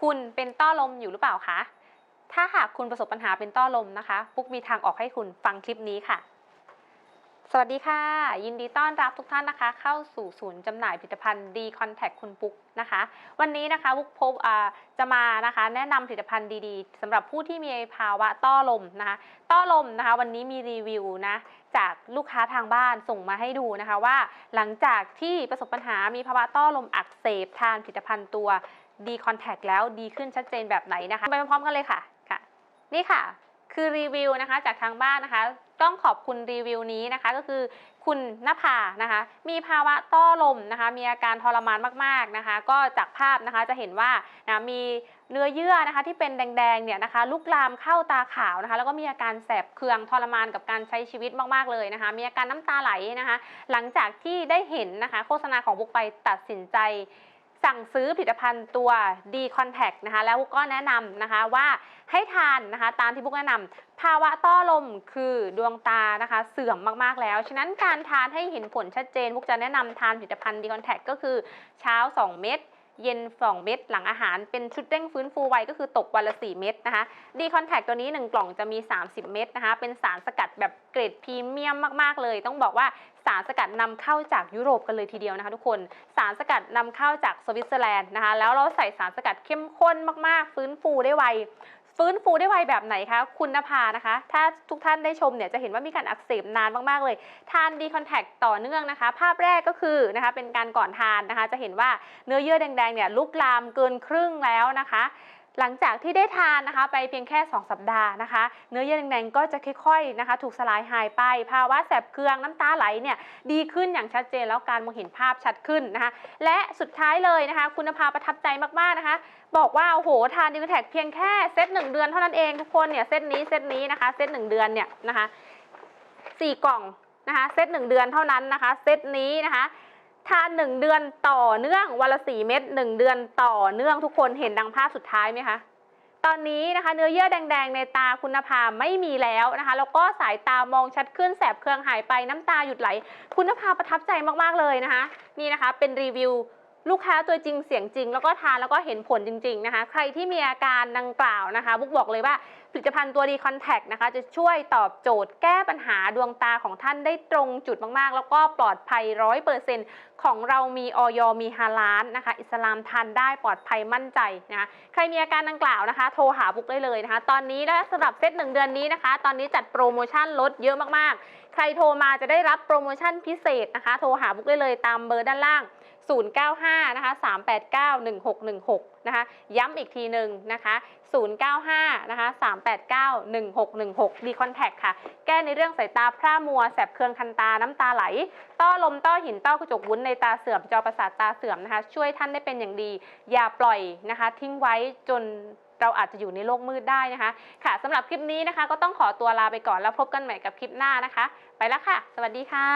คุณเป็นต้อลมอยู่หรือเปล่าคะ ถ้าหากคุณประสบปัญหาเป็นต้อลมนะคะ ปุ๊กมีทางออกให้คุณฟังคลิปนี้ค่ะ สวัสดีค่ะ ยินดีต้อนรับทุกท่านนะคะ เข้าสู่ศูนย์จำหน่ายผลิตภัณฑ์ดีคอนแทคคุณปุ๊กนะคะ วันนี้นะคะปุ๊กพบจะมานะคะ แนะนำผลิตภัณฑ์ดีๆสำหรับผู้ที่มีภาวะต้อลมนะคะ ต้อลมนะคะ วันนี้มีรีวิวนะจากลูกค้าทางบ้านส่งมาให้ดูนะคะว่า หลังจากที่ประสบปัญหามีภาวะต้อลมอักเสบทานผลิตภัณฑ์ตัว ดีคอนแทคแล้วดีขึ้นชัดเจนแบบไหนนะคะ ไปพร้อมกันเลยค่ะค่ะ นี่ค่ะ คือรีวิวนะคะจากทางบ้านนะคะ ต้องขอบคุณรีวิวนี้นะคะ ก็คือคุณนภานะคะ มีภาวะต้อลมนะคะ มีอาการทรมานมากๆนะคะ ก็จากภาพนะคะจะเห็นว่านะมีเนื้อเยื่อนะคะที่เป็นแดงๆเนี่ยนะคะลุกลามเข้าตาขาวนะคะ แล้วก็มีอาการแสบเคืองทรมานกับการใช้ชีวิตมากๆเลยนะคะ มีอาการน้ำตาไหลนะคะ หลังจากที่ได้เห็นนะคะ โฆษณาของบุกไปตัดสินใจ สั่งซื้อผลิตภัณฑ์ตัว D Contact นะคะ แล้วก็แนะนำนะคะว่าให้ทานนะคะตามที่บุ๊กแนะนำภาวะต้อลมคือดวงตานะคะ เสื่อมมาก ๆ แล้ว ฉะนั้นการทานให้เห็นผลชัดเจนบุ๊กจะแนะนำทานผลิตภัณฑ์ D Contact ก็คือเช้า 2 เม็ด เย็น 2 เม็ดหลังอาหารเป็นชุดเร่งฟื้นฟูไวก็คือตกวันละ 4 เม็ดนะคะดีคอนแทคตัวนี้ 1 กล่องจะมี 30 เม็ดนะคะ เป็นสารสกัดแบบเกรดพรีเมียมมากๆเลย ต้องบอกว่าสารสกัดนำเข้าจากยุโรปกันเลยทีเดียวนะคะทุกคน สารสกัดนำเข้าจากสวิตเซอร์แลนด์นะคะ แล้วเราใส่สารสกัดเข้มข้นมากๆ ฟื้นฟูได้ไว ฟื้นฟูได้ไวแบบไหนคะคุณนภานะคะ ถ้าทุกท่านได้ชมเนี่ยจะเห็นว่ามีการอักเสบนานมากๆเลย ทานดีคอนแทคต่อเนื่องนะคะ ภาพแรกก็คือนะคะเป็นการก่อนทานนะคะ จะเห็นว่าเนื้อเยื่อแดงๆเนี่ยลุกลามเกินครึ่งแล้วนะคะ หลังจากที่ได้ทานนะคะ ไปเพียงแค่ 2 สัปดาห์นะคะ เนื้อเยื่อแดงๆก็จะค่อยๆนะคะ ถูกสลายหายไป ภาวะแสบเคืองน้ำตาไหลเนี่ยดีขึ้นอย่างชัดเจนแล้วการมองเห็นภาพชัดขึ้นนะคะ และสุดท้ายเลยนะคะ คุณภาประทับใจมากๆนะคะ บอกว่าโอ้โหทานดีคอนแทคเพียงแค่เซตหนึ่งเดือนเท่านั้นเองทุกคนเนี่ยเซตนี้เซตนี้นะคะเซตหนึ่งเดือนเนี่ยนะคะสี่กล่องนะคะเซตหนึ่งเดือนเท่านั้นนะคะเซตนี้นะคะ ทานหนึ่งเดือนต่อเนื่องวันละสี่เม็ดหนึ่งเดือนต่อเนื่องทุกคนเห็นดังภาพสุดท้ายไหมคะตอนนี้นะคะเนื้อเยื่อแดง ๆ ในตาคุณภาไม่มีแล้วนะคะแล้วก็สายตามองชัดขึ้นแสบเคืองหายไปน้ำตาหยุดไหล คุณภาประทับใจมากๆเลยนะคะ นี่นะคะเป็นรีวิว ลูกค้าตัวจริงเสียงจริง แล้วก็ทานแล้วก็เห็นผลจริง ๆนะคะ ใครที่มีอาการดังกล่าวนะคะ บุ๊กบอกเลยว่าผลิตภัณฑ์ตัวดีคอนแทคนะคะ จะช่วยตอบโจทย์แก้ปัญหาดวงตาของท่านได้ตรงจุดมากๆ แล้วก็ปลอดภัยร้อยเปอร์เซ็นต์ของเรามีออยมีฮาลานนะคะ อิสลามทานได้ปลอดภัยมั่นใจนะคะใครมีอาการดังกล่าวนะคะ โทรหาบุ๊กได้เลยนะคะ ตอนนี้และสำหรับเซตหนึ่งเดือนนี้นะคะ ตอนนี้จัดโปรโมชั่นลดเยอะมากๆ ใครโทรมาจะได้รับโปรโมชั่นพิเศษนะคะ โทรหาบุ๊กได้เลยตามเบอร์ด้านล่าง 095 นะคะ 389 1616 นะคะ ย้ำอีกทีหนึ่งนะคะ 095 นะคะ 389 1616 ดีคอนแทคค่ะ แก้ในเรื่องสายตาพร่ามัว แสบเคืองคันตา น้ำตาไหล ต้อลม ต้อหิน ต้อกระจกวุ้นในตาเสื่อม จอประสาทตาเสื่อมนะคะ ช่วยท่านได้เป็นอย่างดี อย่าปล่อยนะคะ ทิ้งไว้จนเราอาจจะอยู่ในโลกมืดได้นะคะ ค่ะสำหรับคลิปนี้นะคะ ก็ต้องขอตัวลาไปก่อนแล้วพบกันใหม่กับคลิปหน้านะคะ ไปแล้วค่ะ สวัสดีค่ะ